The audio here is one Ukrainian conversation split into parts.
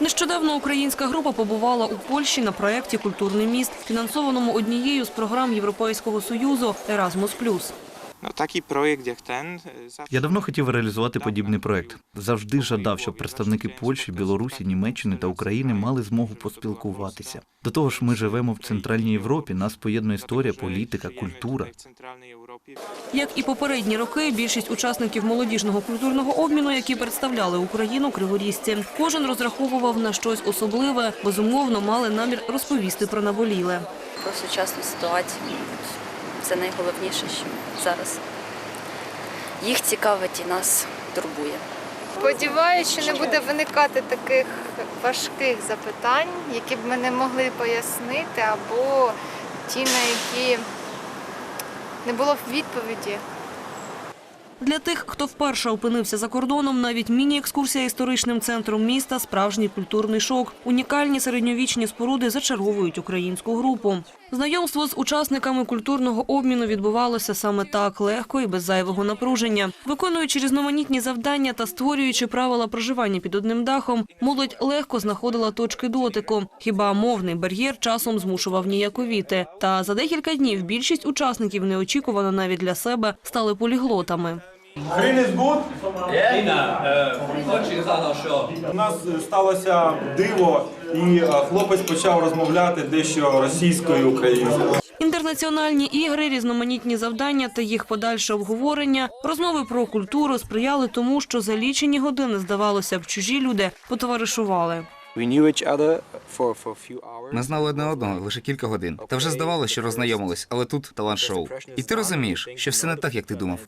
Нещодавно українська група побувала у Польщі на проєкті Культурний міст, фінансованому однією з програм Європейського союзу Erasmus+. No, taki projekt jak ten e, Я давно хотів реалізувати подібний проект. Завжди жадав, щоб представники Польщі, Білорусі, Німеччини та України мали змогу поспілкуватися. До того ж, ми живемо в центральній Європі. Нас поєднує історія, політика, культура. Як і попередні роки, більшість учасників молодіжного культурного обміну, які представляли Україну, криворізці. Кожен розраховував на щось особливе, безумовно мали намір розповісти про наболіле. про сучасну ситуацію. Це найголовніше, що зараз їх цікавить і нас турбує. Сподіваюся, що не буде виникати таких важких запитань, які б ми не могли пояснити, або ті, на які не було б відповіді. Для тих, хто вперше опинився за кордоном, навіть міні-екскурсія історичним центром міста – справжній культурний шок. Унікальні середньовічні споруди зачаровують українську групу. Знайомство з учасниками культурного обміну відбувалося саме так легко і без зайвого напруження. Виконуючи різноманітні завдання та створюючи правила проживання під одним дахом, молодь легко знаходила точки дотику. Хіба мовний бар'єр часом змушував ніяковіти. Та за декілька днів більшість учасників неочікувано навіть для себе стали поліглотами. Good. Інна, е. У нас е, сталося диво, і е, хлопець почав розмовляти дещо російською українською. Інтернаціональні ігри, різноманітні завдання та їх подальше обговорення, розмови про культуру сприяли тому, що за лічені години, здавалося б, чужі люди потоваришували. We knew each other for, for a few hours. Ми знали одне одного лише кілька годин. Та вже здавалося, що роззнайомились, але тут талант-шоу. І ти розумієш, що все не так, як ти думав.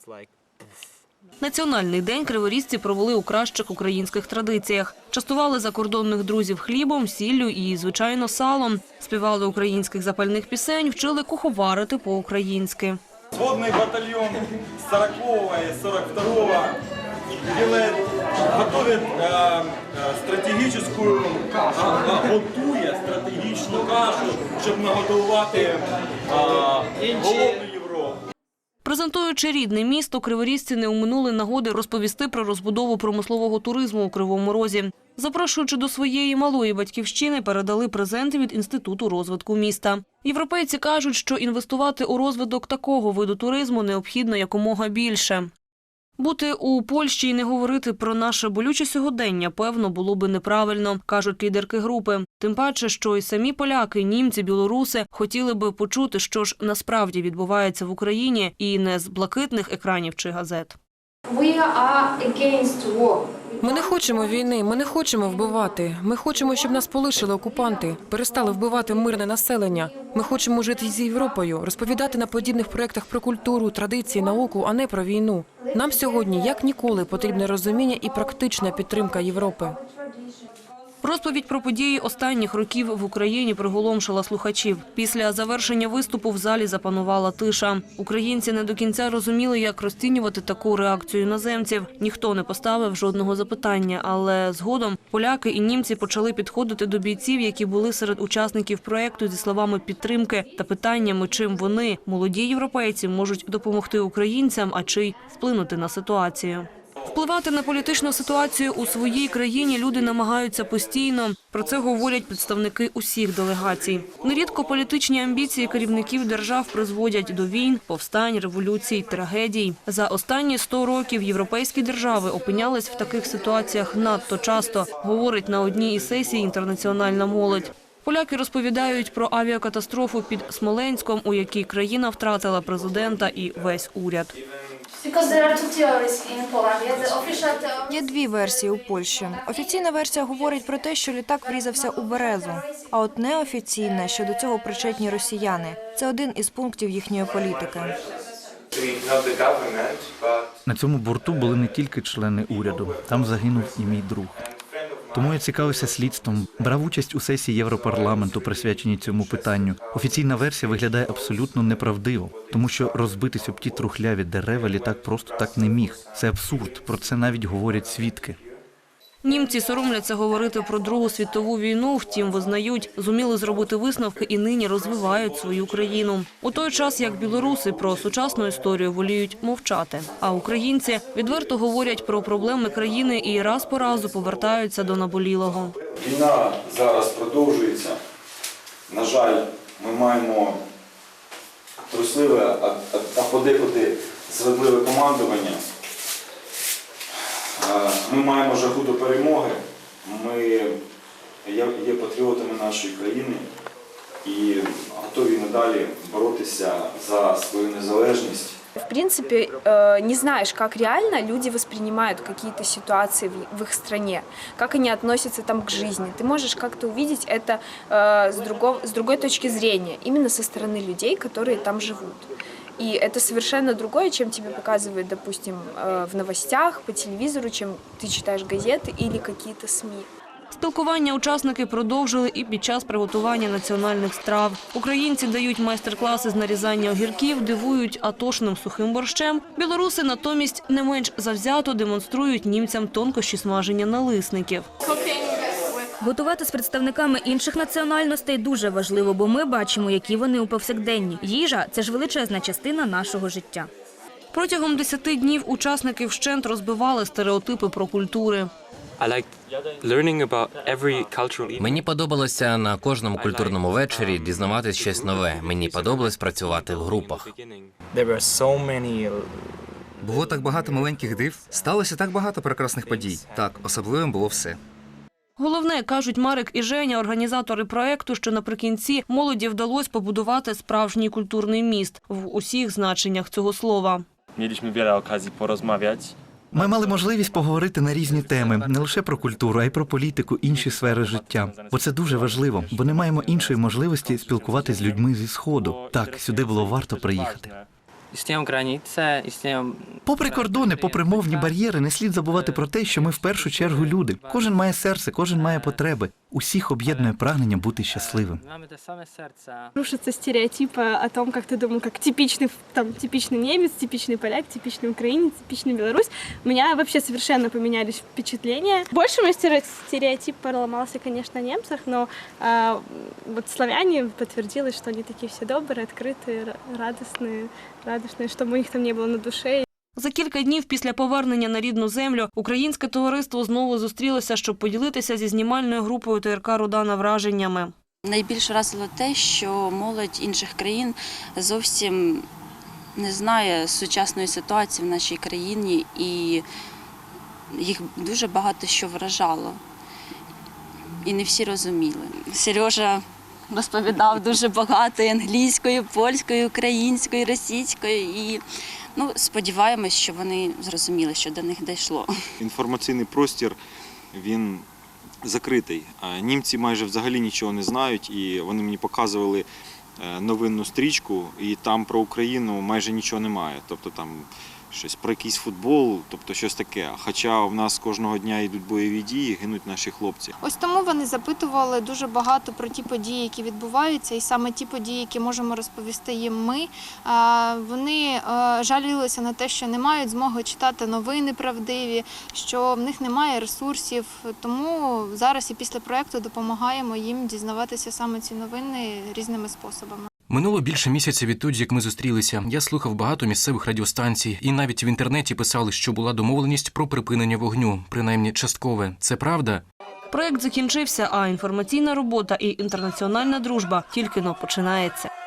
Національний день криворізці провели у кращих українських традиціях. Частували закордонних друзів хлібом, сіллю і, звичайно, салом. Співали українських запальних пісень, вчили куховарити по-українськи. Сводний батальйон з 40-го і 42-го готовит е, е, стратегічну кашу, готує стратегічну кашу, щоб наготувати голодну Європу. Презентуючи рідне місто, криворізці не уминули нагоди розповісти про розбудову промислового туризму у Кривому Розі. Запрошуючи до своєї малої батьківщини, передали презенти від Інституту розвитку міста. Європейці кажуть, що інвестувати у розвиток такого виду туризму необхідно якомога більше. Бути у Польщі і не говорити про наше болюче сьогодення, певно, було би неправильно, кажуть лідерки групи. Тим паче, що й самі поляки, німці, білоруси хотіли би почути, що ж насправді відбувається в Україні, і не з блакитних екранів чи газет. We are against. Ми не хочемо війни, ми не хочемо вбивати. Ми хочемо, щоб нас полишили окупанти, перестали вбивати мирне населення. Ми хочемо жити з Європою, розповідати на подібних проєктах про культуру, традиції, науку, а не про війну. Нам сьогодні, як ніколи, потрібне розуміння і практична підтримка Європи. Розповідь про події останніх років в Україні приголомшила слухачів. Після завершення виступу в залі запанувала тиша. Українці не до кінця розуміли, як розцінювати таку реакцію іноземців. Ніхто не поставив жодного запитання, але згодом поляки і німці почали підходити до бійців, які були серед учасників проекту зі словами підтримки та питаннями, чим вони, молоді європейці, можуть допомогти українцям, а чи вплинути на ситуацію. Впливати на політичну ситуацію у своїй країні люди намагаються постійно. Про це говорять представники усіх делегацій. Нерідко політичні амбіції керівників держав призводять до війн, повстань, революцій, трагедій. За останні 100 років європейські держави опинялись в таких ситуаціях надто часто, говорить на одній із сесій інтернаціональна молодь. Поляки розповідають про авіакатастрофу під Смоленськом, у якій країна втратила президента і весь уряд. Because there are two theories in Poland. Yeah, the official theory. Є дві версії у Польщі. Офіційна версія говорить про те, що літак врізався у березу. А от неофіційна, що до цього причетні росіяни. Це один із пунктів їхньої політики. На цьому борту були не тільки члени уряду, там загинув і мій друг. Тому я цікавився слідством, брав участь у сесії Європарламенту, присвяченій цьому питанню. Офіційна версія виглядає абсолютно неправдиво, тому що розбитись об ті трухляві дерева літак просто так не міг. Це абсурд. Про це навіть говорять свідки. Німці соромляться говорити про Другу світову війну, втім визнають, зуміли зробити висновки і нині розвивають свою країну. У той час як білоруси про сучасну історію воліють мовчати, а українці відверто говорять про проблеми країни і раз по разу повертаються до наболілого. Війна зараз продовжується. На жаль, ми маємо трусливе, а, подекуди зрадливе командування. Е, Ми маємо жагу до перемоги. Ми є, є патріотами нашої країни і готові надалі боротися за свою незалежність. В принципе, э, не знаешь, как реально люди воспринимают какие-то ситуации в- в их стране, как они относятся там к жизни. Ты можешь как-то увидеть это э, с, другого, с другой точки зрения, именно со стороны людей, которые там живут. И это совершенно другое, чем тебе показывают, допустим, э, в новостях, по телевизору, чем ты читаешь газеты или какие-то СМИ. Спілкування учасники продовжили і під час приготування національних страв. Українці дають майстер-класи з нарізання огірків, дивують атошним сухим борщем. Білоруси натомість не менш завзято демонструють німцям тонкощі смаження налисників. Готувати з представниками інших національностей дуже важливо, бо ми бачимо, які вони у повсякденні. Їжа це ж величезна частина нашого життя. Протягом 10 днів учасники вщент розбивали стереотипи про культури. Мені подобалося на кожному культурному вечорі дізнаватись щось нове. Мені подобалось працювати в групах. Many Було так багато маленьких див, сталося так багато прекрасних подій. Так, особливим було все. Головне, кажуть Марик і Женя, організатори проекту, що наприкінці молоді вдалося побудувати справжній культурний міст в усіх значеннях цього слова. Mieliśmy wiele okazji porozmawiać. Ми мали можливість поговорити на різні теми, не лише про культуру, а й про політику, інші сфери життя. Бо це дуже важливо, бо не маємо іншої можливості спілкуватися з людьми зі сходу. Так, сюди було варто приїхати. Istnieją granice, istnieją Попри кордони, попри мовні бар'єри, не слід забувати про те, що ми в першу чергу люди. Кожен має серце, кожен має потреби. Усіх об'єднує прагнення бути щасливим. mamy te same serca. Рушатся стереотипы о том, как ты думал, как типичный, там, типичный немец, типичный поляк, типичный украинец, типичный белорус. У меня вообще совершенно поменялись впечатления. Больше мой стере- стереотип проломался, конечно, о немцах, но а, вот славяне подтвердилось, что они такие все добрые, открытые, ра- радостные, радостные, что у них там не было на душе. За кілька днів після повернення на рідну землю українське товариство знову зустрілося, щоб поділитися зі знімальною групою ТРК Рудана враженнями. Найбільше вразило те, що молодь інших країн зовсім не знає сучасної ситуації в нашій країні, і їх дуже багато що вражало. І не всі розуміли. Сережа розповідав дуже багато і англійською, польською, українською, російською. І ну, сподіваємось, що вони зрозуміли, що до них дійшло. Інформаційний простір він закритий. Німці майже взагалі нічого не знають, і вони мені показували е, новинну стрічку, і там про Україну майже нічого немає. Тобто там щось про якийсь футбол, тобто щось таке. Хоча в нас кожного дня йдуть бойові дії, гинуть наші хлопці. Ось тому вони запитували дуже багато про ті події, які відбуваються, і саме ті події, які можемо розповісти їм ми. Вони е, жалілися на те, що не мають змоги читати новини правдиві, що в них немає ресурсів. Тому зараз і після проекту допомагаємо їм дізнаватися саме ці новини різними способами. Минуло більше місяця відтоді, як ми зустрілися. Я слухав багато місцевих радіостанцій, і навіть в інтернеті писали, що була домовленість про припинення вогню, принаймні часткове. Це правда? Проект закінчився, а інформаційна робота і інтернаціональна дружба тільки но починається.